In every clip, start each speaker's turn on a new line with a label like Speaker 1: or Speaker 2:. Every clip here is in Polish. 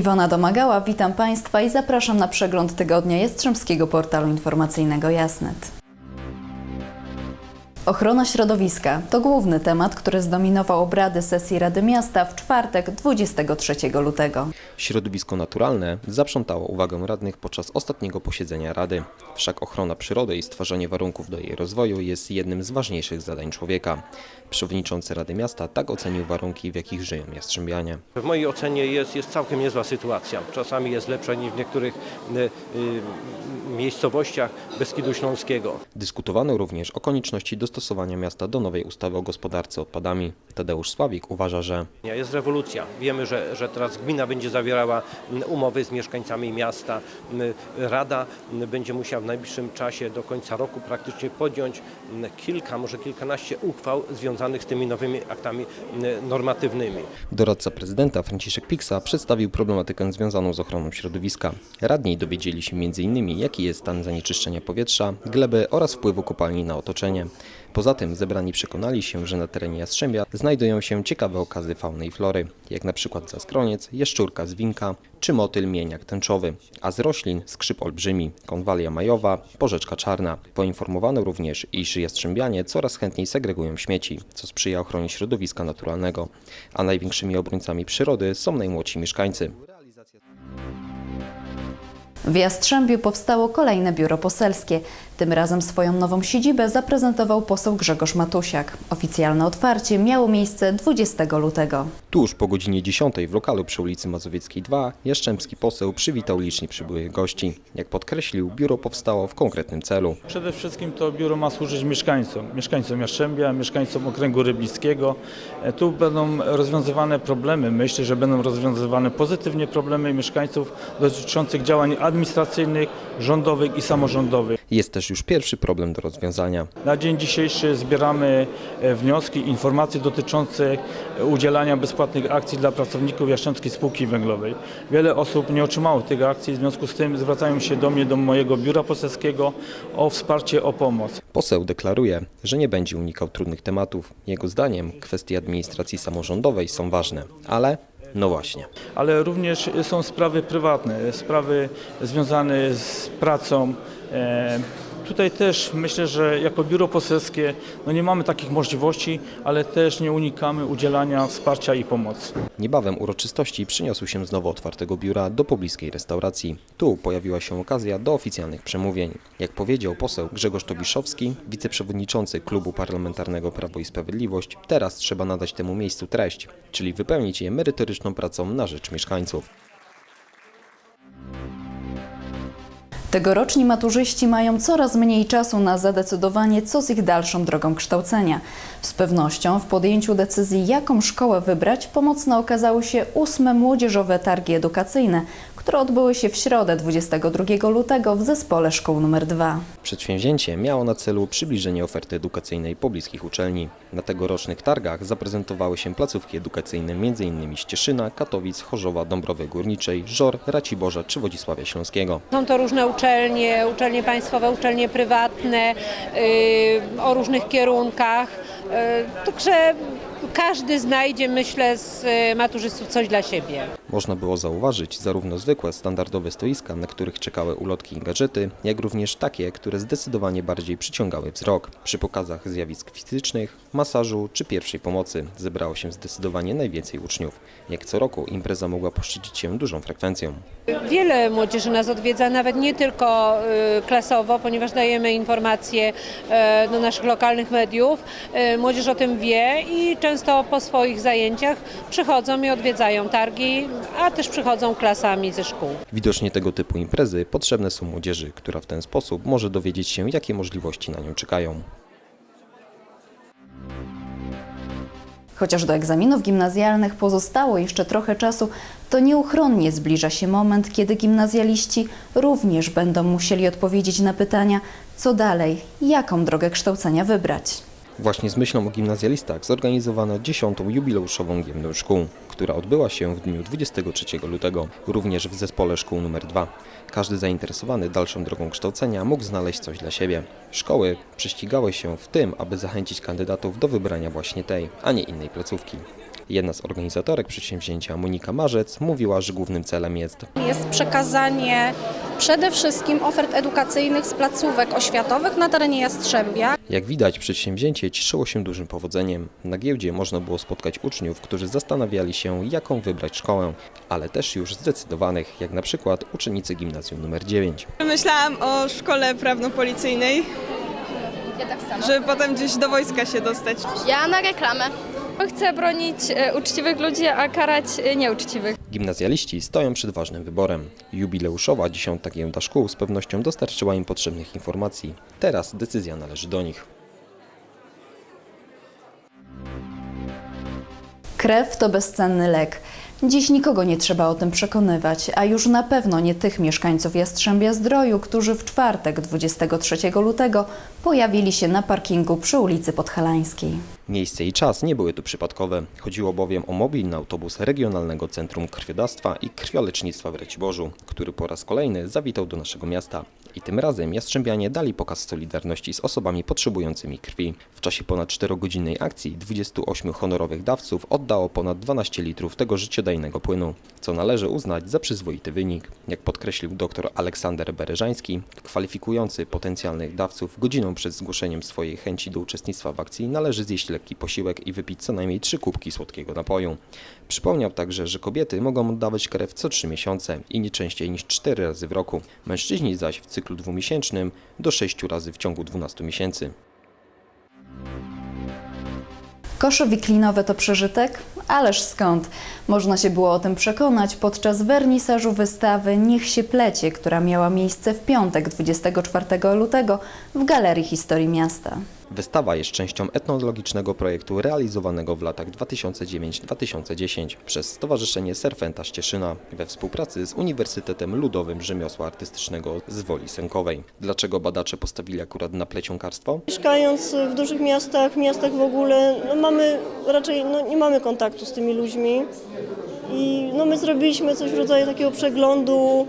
Speaker 1: Iwona Domagała, witam Państwa i zapraszam na przegląd tygodnia Jastrzębskiego Portalu Informacyjnego Jasnet. Ochrona środowiska to główny temat, który zdominował obrady sesji Rady Miasta w czwartek 23 lutego.
Speaker 2: Środowisko naturalne zaprzątało uwagę radnych podczas ostatniego posiedzenia Rady. Wszak ochrona przyrody i stwarzanie warunków do jej rozwoju jest jednym z ważniejszych zadań człowieka. Przewodniczący Rady Miasta tak ocenił warunki, w jakich żyją Jastrzębianie.
Speaker 3: W mojej ocenie jest, jest całkiem niezła sytuacja. Czasami jest lepsza niż w niektórych y, y, miejscowościach Beskidu Śląskiego.
Speaker 2: Dyskutowano również o konieczności dostosowania miasta do nowej ustawy o gospodarce odpadami. Tadeusz Sławik uważa, że
Speaker 3: Jest rewolucja. Wiemy, że, że teraz gmina będzie zawierała mm, umowy z mieszkańcami miasta. Mm, Rada mm, będzie musiała w najbliższym czasie do końca roku praktycznie podjąć kilka, może kilkanaście uchwał związanych z tymi nowymi aktami normatywnymi.
Speaker 2: Doradca prezydenta Franciszek Piksa przedstawił problematykę związaną z ochroną środowiska. Radni dowiedzieli się m.in. jaki jest stan zanieczyszczenia powietrza, gleby oraz wpływu kopalni na otoczenie. Poza tym zebrani przekonali się, że na terenie Jastrzębia znajdują się ciekawe okazy fauny i flory, jak na przykład zaskroniec, jaszczurka zwinka czy motyl mieniak tęczowy, a z roślin skrzyp olbrzymi, konwalia majowa, porzeczka czarna. Poinformowano również, iż jastrzębianie coraz chętniej segregują śmieci, co sprzyja ochronie środowiska naturalnego, a największymi obrońcami przyrody są najmłodsi mieszkańcy.
Speaker 1: W Jastrzębiu powstało kolejne biuro poselskie. Tym razem swoją nową siedzibę zaprezentował poseł Grzegorz Matusiak. Oficjalne otwarcie miało miejsce 20 lutego.
Speaker 2: Tuż po godzinie 10 w lokalu przy ulicy Mazowieckiej 2 Jaszczębski poseł przywitał licznie przybyłych gości. Jak podkreślił, biuro powstało w konkretnym celu.
Speaker 4: Przede wszystkim to biuro ma służyć mieszkańcom, mieszkańcom Jastrzębia, mieszkańcom okręgu rybnickiego. E, Tu będą rozwiązywane problemy, myślę, że będą rozwiązywane pozytywnie problemy mieszkańców dotyczących działań administracyjnych, rządowych i samorządowych.
Speaker 2: Jest też już pierwszy problem do rozwiązania.
Speaker 4: Na dzień dzisiejszy zbieramy e, wnioski, informacje dotyczące e, udzielania bezpłatnych akcji dla pracowników Jastrzębskiej Spółki Węglowej. Wiele osób nie otrzymało tych akcji, w związku z tym zwracają się do mnie, do mojego biura poselskiego o wsparcie, o pomoc.
Speaker 2: Poseł deklaruje, że nie będzie unikał trudnych tematów. Jego zdaniem kwestie administracji samorządowej są ważne, ale no właśnie.
Speaker 4: ale również są sprawy prywatne, sprawy związane z pracą. E, Tutaj też myślę, że jako biuro poselskie no nie mamy takich możliwości, ale też nie unikamy udzielania wsparcia i pomocy.
Speaker 2: Niebawem uroczystości przyniosły się z nowo otwartego biura do pobliskiej restauracji. Tu pojawiła się okazja do oficjalnych przemówień. Jak powiedział poseł Grzegorz Tobiszowski, wiceprzewodniczący Klubu Parlamentarnego Prawo i Sprawiedliwość, teraz trzeba nadać temu miejscu treść, czyli wypełnić je merytoryczną pracą na rzecz mieszkańców.
Speaker 1: Tegoroczni maturzyści mają coraz mniej czasu na zadecydowanie, co z ich dalszą drogą kształcenia. Z pewnością w podjęciu decyzji, jaką szkołę wybrać, pomocne okazały się ósme młodzieżowe targi edukacyjne, które odbyły się w środę 22 lutego w zespole szkół nr 2.
Speaker 2: Przedsięwzięcie miało na celu przybliżenie oferty edukacyjnej pobliskich uczelni. Na tegorocznych targach zaprezentowały się placówki edukacyjne m.in. z Cieszyna, Katowic, Chorzowa, Dąbrowy Górniczej, Żor, Raciborza czy Wodzisławia Śląskiego.
Speaker 5: Są to różne uczelnie, uczelnie państwowe, uczelnie prywatne yy, o różnych kierunkach. Yy, także każdy znajdzie, myślę, z y, maturzystów coś dla siebie.
Speaker 2: Można było zauważyć zarówno zwykłe, standardowe stoiska, na których czekały ulotki i gadżety, jak również takie, które zdecydowanie bardziej przyciągały wzrok. Przy pokazach zjawisk fizycznych, masażu czy pierwszej pomocy zebrało się zdecydowanie najwięcej uczniów. Jak co roku impreza mogła poszczycić się dużą frekwencją.
Speaker 5: Wiele młodzieży nas odwiedza, nawet nie tylko y, klasowo, ponieważ dajemy informacje y, do naszych lokalnych mediów. Y, Młodzież o tym wie i często po swoich zajęciach przychodzą i odwiedzają targi, a też przychodzą klasami ze szkół.
Speaker 2: Widocznie tego typu imprezy potrzebne są młodzieży, która w ten sposób może dowiedzieć się, jakie możliwości na nią czekają.
Speaker 1: Chociaż do egzaminów gimnazjalnych pozostało jeszcze trochę czasu, to nieuchronnie zbliża się moment, kiedy gimnazjaliści również będą musieli odpowiedzieć na pytania, co dalej, jaką drogę kształcenia wybrać.
Speaker 2: Właśnie z myślą o gimnazjalistach zorganizowano 10. jubileuszową giełdę szkół, która odbyła się w dniu 23 lutego, również w zespole szkół nr 2. Każdy zainteresowany dalszą drogą kształcenia mógł znaleźć coś dla siebie. Szkoły prześcigały się w tym, aby zachęcić kandydatów do wybrania właśnie tej, a nie innej placówki. Jedna z organizatorek przedsięwzięcia, Monika Marzec, mówiła, że głównym celem jest
Speaker 6: jest przekazanie przede wszystkim ofert edukacyjnych z placówek oświatowych na terenie Jastrzębia.
Speaker 2: Jak widać, przedsięwzięcie cieszyło się dużym powodzeniem. Na giełdzie można było spotkać uczniów, którzy zastanawiali się, jaką wybrać szkołę, ale też już zdecydowanych, jak na przykład uczennicy gimnazjum nr 9.
Speaker 7: Myślałam o szkole prawno-policyjnej. Żeby potem gdzieś do wojska się dostać.
Speaker 8: Ja na reklamę. Chcę bronić e, uczciwych ludzi, a karać e, nieuczciwych.
Speaker 2: Gimnazjaliści stoją przed ważnym wyborem. Jubileuszowa dziesiąta giełda szkół z pewnością dostarczyła im potrzebnych informacji. Teraz decyzja należy do nich.
Speaker 1: Krew to bezcenny lek. Dziś nikogo nie trzeba o tym przekonywać, a już na pewno nie tych mieszkańców Jastrzębia Zdroju, którzy w czwartek 23 lutego pojawili się na parkingu przy ulicy Podhalańskiej.
Speaker 2: Miejsce i czas nie były tu przypadkowe. Chodziło bowiem o mobilny autobus Regionalnego Centrum Krwiodawstwa i Krwiolecznictwa w Raciborzu, który po raz kolejny zawitał do naszego miasta. I tym razem Jastrzębianie dali pokaz solidarności z osobami potrzebującymi krwi. W czasie ponad 4-godzinnej akcji 28 honorowych dawców oddało ponad 12 litrów tego życiodajnego płynu, co należy uznać za przyzwoity wynik. Jak podkreślił dr Aleksander Bereżański, kwalifikujący potencjalnych dawców godziną przed zgłoszeniem swojej chęci do uczestnictwa w akcji należy zjeść lekki posiłek i wypić co najmniej 3 kubki słodkiego napoju. Przypomniał także, że kobiety mogą oddawać krew co 3 miesiące i nie częściej niż 4 razy w roku. Mężczyźni zaś w cyklu dwumiesięcznym do 6 razy w ciągu 12 miesięcy.
Speaker 1: Kosze wiklinowe to przeżytek? Ależ skąd? Można się było o tym przekonać podczas wernisażu wystawy Niech się plecie, która miała miejsce w piątek 24 lutego w Galerii Historii Miasta.
Speaker 2: Wystawa jest częścią etnologicznego projektu realizowanego w latach 2009-2010 przez Stowarzyszenie Serfenta Ścieszyna we współpracy z Uniwersytetem Ludowym Rzemiosła Artystycznego z Woli Sękowej. Dlaczego badacze postawili akurat na plecionkarstwo?
Speaker 9: Mieszkając w dużych miastach, w miastach w ogóle, no mamy raczej no nie mamy kontaktu z tymi ludźmi. I no my zrobiliśmy coś w rodzaju takiego przeglądu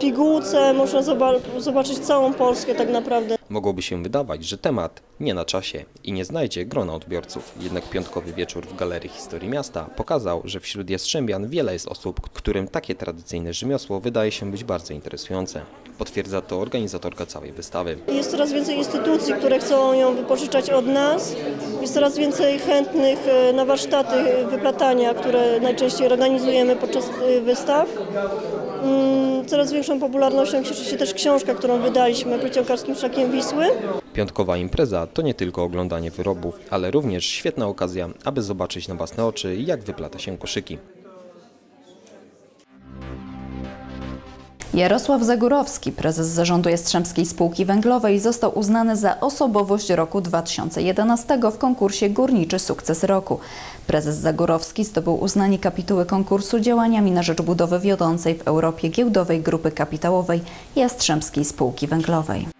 Speaker 9: pigułce, można zoba- zobaczyć całą Polskę tak naprawdę.
Speaker 2: Mogłoby się wydawać, że temat nie na czasie i nie znajdzie grona odbiorców. Jednak piątkowy wieczór w Galerii Historii Miasta pokazał, że wśród Jastrzębian wiele jest osób, którym takie tradycyjne rzemiosło wydaje się być bardzo interesujące. Potwierdza to organizatorka całej wystawy.
Speaker 9: Jest coraz więcej instytucji, które chcą ją wypożyczać od nas. Jest coraz więcej chętnych e, na warsztaty wyplatania, które najczęściej organizujemy podczas e, wystaw. Coraz większą popularnością cieszy się też książka, którą wydaliśmy, Pleciąkarskim Szlakiem Wisły.
Speaker 2: Piątkowa impreza to nie tylko oglądanie wyrobów, ale również świetna okazja, aby zobaczyć na własne oczy, jak wyplata się koszyki.
Speaker 1: Jarosław Zagórowski, prezes zarządu Jastrzębskiej Spółki Węglowej, został uznany za osobowość roku 2011 w konkursie Górniczy Sukces Roku. Prezes Zagórowski zdobył uznanie kapituły konkursu działaniami na rzecz budowy wiodącej w Europie giełdowej grupy kapitałowej Jastrzębskiej Spółki Węglowej.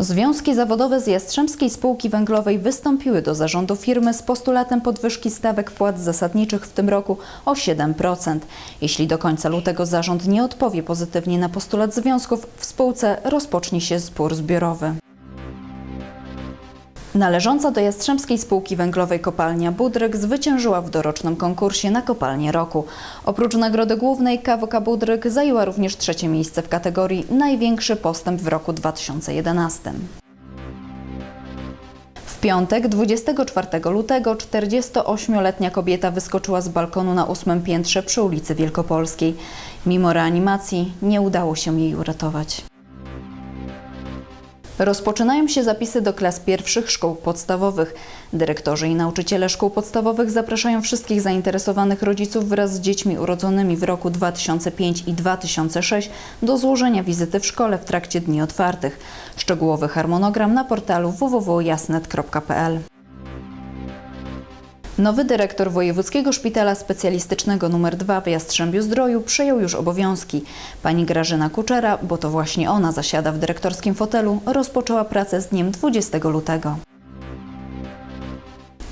Speaker 1: Związki zawodowe z Jastrzębskiej Spółki Węglowej wystąpiły do zarządu firmy z postulatem podwyżki stawek płac zasadniczych w tym roku o 7%. Jeśli do końca lutego zarząd nie odpowie pozytywnie na postulat związków, w spółce rozpocznie się spór zbiorowy. Należąca do Jastrzębskiej Spółki Węglowej kopalnia Budryk zwyciężyła w dorocznym konkursie na kopalnię roku. Oprócz nagrody głównej KWK Budryk zajęła również trzecie miejsce w kategorii Największy postęp w roku 2011. W piątek, 24 lutego, 48-letnia kobieta wyskoczyła z balkonu na ósmym piętrze przy ulicy Wielkopolskiej. Mimo reanimacji nie udało się jej uratować. Rozpoczynają się zapisy do klas pierwszych szkół podstawowych. Dyrektorzy i nauczyciele szkół podstawowych zapraszają wszystkich zainteresowanych rodziców wraz z dziećmi urodzonymi w roku 2005 i 2006 do złożenia wizyty w szkole w trakcie dni otwartych. Szczegółowy harmonogram na portalu www.jasnet.pl. Nowy dyrektor Wojewódzkiego Szpitala Specjalistycznego nr 2 w Jastrzębiu Zdroju przejął już obowiązki. Pani Grażyna Kuczera, bo to właśnie ona zasiada w dyrektorskim fotelu, rozpoczęła pracę z dniem 20 lutego.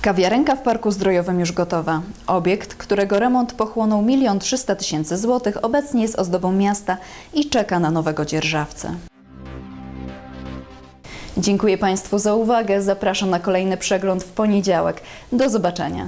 Speaker 1: Kawiarenka w Parku Zdrojowym już gotowa. Obiekt, którego remont pochłonął 1 300 tysięcy złotych, obecnie jest ozdobą miasta i czeka na nowego dzierżawcę. Dziękuję Państwu za uwagę. Zapraszam na kolejny przegląd w poniedziałek. Do zobaczenia.